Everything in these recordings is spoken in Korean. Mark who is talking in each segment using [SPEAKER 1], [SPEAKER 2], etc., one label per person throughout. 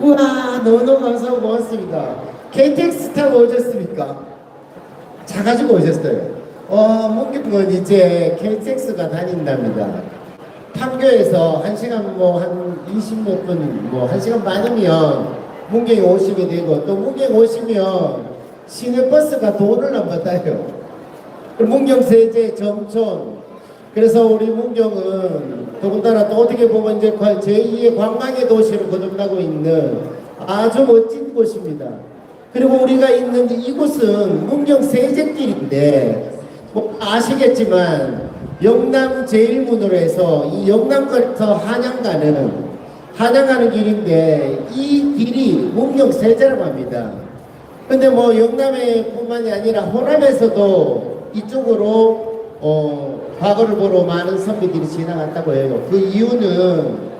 [SPEAKER 1] 우와 너무너무 감사하고 고맙습니다. KTX 타고 오셨습니까? 차 가지고 오셨어요. 어, 문경은 이제 KTX가 다닌답니다. 판교에서 1시간 뭐 한 20몇 분, 뭐 1시간 반이면 문경에 오시게 되고 또 문경 오시면 시내버스가 돈을 안 받아요. 문경 세제 점촌 그래서 우리 문경은 더군다나 또 어떻게 보면 이제 관- 제2의 관광의 도시로 거듭나고 있는 아주 멋진 곳입니다. 그리고 우리가 있는 이곳은 문경 세제길인데 뭐 아시겠지만 영남 제일문으로 해서 이 영남부터 한양 가는 한양 가는 길인데 이 길이 문경 세제라고 합니다. 근데 뭐 영남에 뿐만이 아니라 호남에서도 이쪽으로 어, 과거를 보러 많은 선비들이 지나갔다고 해요. 그 이유는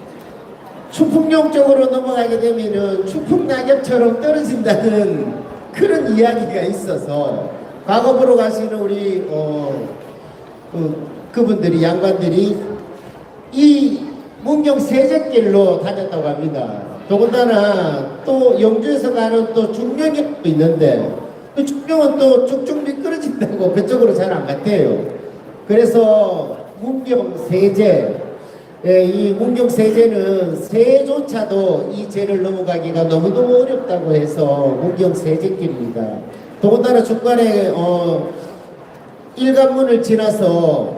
[SPEAKER 1] 추풍령 쪽으로 넘어가게 되면은 추풍 낙엽처럼 떨어진다는 그런 이야기가 있어서 과거 보러 가시는 우리 어, 그, 그분들이 양반들이 이 문경 세제길로 다녔다고 합니다. 더군다나 또 영주에서 가는 또 중령이 또 있는데 그 중령은 또 쭉쭉 미끄러진다고 그쪽으로 잘 안 갔대요. 그래서 문경 세제 예, 이 문경 세제는 새조차도 이 제를 넘어가기가 너무너무 어렵다고 해서 문경 세제길입니다. 더군다나 중간에 어, 일관문을 지나서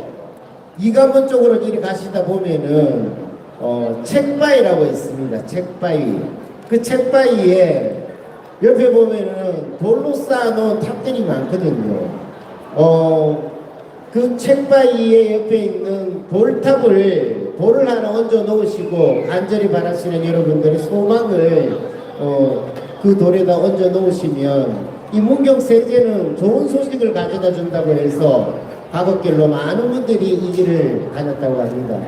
[SPEAKER 1] 이관문 쪽으로 이리 가시다 보면은 어, 책바위라고 있습니다. 책바위. 그 책바위에 옆에 보면은 돌로 쌓아놓은 탑들이 많거든요. 어, 그 책바위에 옆에 있는 돌탑을 돌을 하나 얹어 놓으시고 간절히 바라시는 여러분들의 소망을 어, 그 돌에다 얹어 놓으시면 이 문경 세제는 좋은 소식을 가져다 준다고 해서 과거길로 많은 분들이 이 길을 다녔다고 합니다.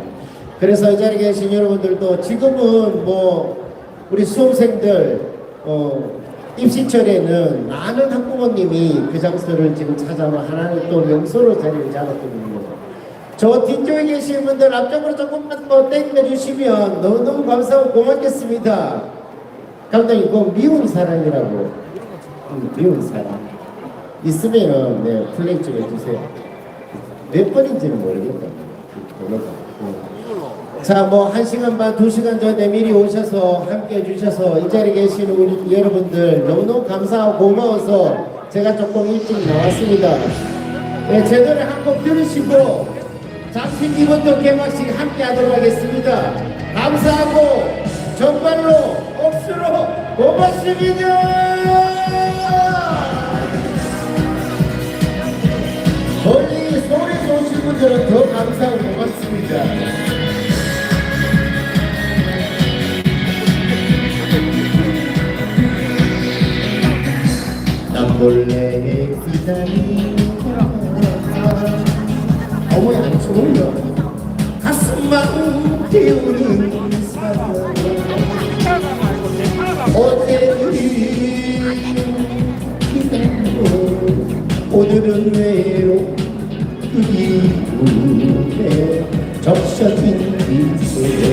[SPEAKER 1] 그래서 이 자리에 계신 여러분들도 지금은 뭐 우리 수험생들 어, 입시철에는 많은 학부모님이 그 장소를 지금 찾아와 하나는 또 명소로 자리를 잡았거든요. 저 뒤쪽에 계신 분들 앞쪽으로 조금만 더 땡겨주시면 너무너무 감사하고 고맙겠습니다. 감독님, 그 미운 사람이라고. 음, 미운 사람. 있으면 네, 플레이 좀 해주세요. 몇 번인지는 모르겠다. 자, 뭐, 한 시간 반, 두 시간 전에 미리 오셔서 함께 해주셔서 이 자리에 계시는 우리 여러분들 너무너무 감사하고 고마워서 제가 조금 일찍 나왔습니다. 네, 제 노래 한곡 들으시고 잠시 이번도 개막식 함께 하도록 하겠습니다. 감사하고 정말로 억수로 고맙습니다. 멀리 서울에서 오신 분들은 더 고맙습니다. 몰래 어머니 안 좋은가 가슴만 태우는 사랑 어제는 기다리고 오늘은 외로 그 이후에 적셔진 인생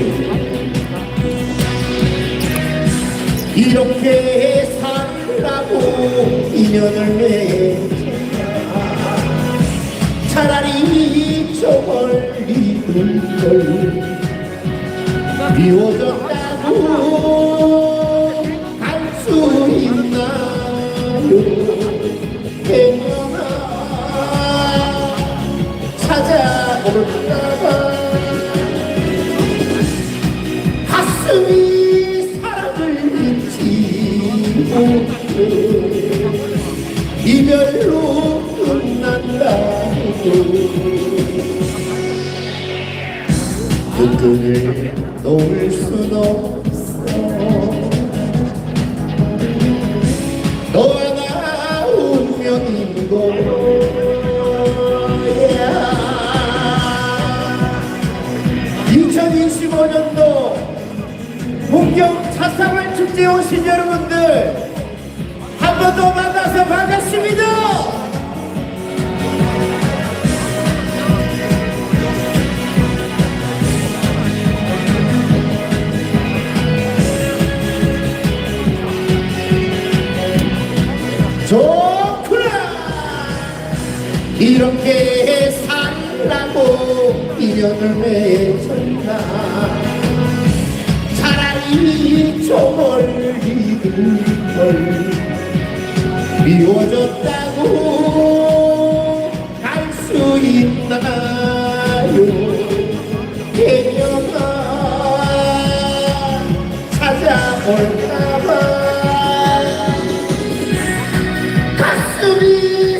[SPEAKER 1] 이렇게 살라고 인연을 맺어 차라리 저 멀리 둘걸. 미워졌다고 이별로 끝난다고 그 끈을 놓을 순 없어. 너와 나 운명인 거야. 2025년도 문경 차상을 축제에 오신 여러분들 한 번 또 만나서 반갑습니다. 좋구나 이렇게 살라고 인연을 맺었나 차라리 저멀리 미워졌다고 할 수 있나요? 개념아 찾아올까봐. 가슴이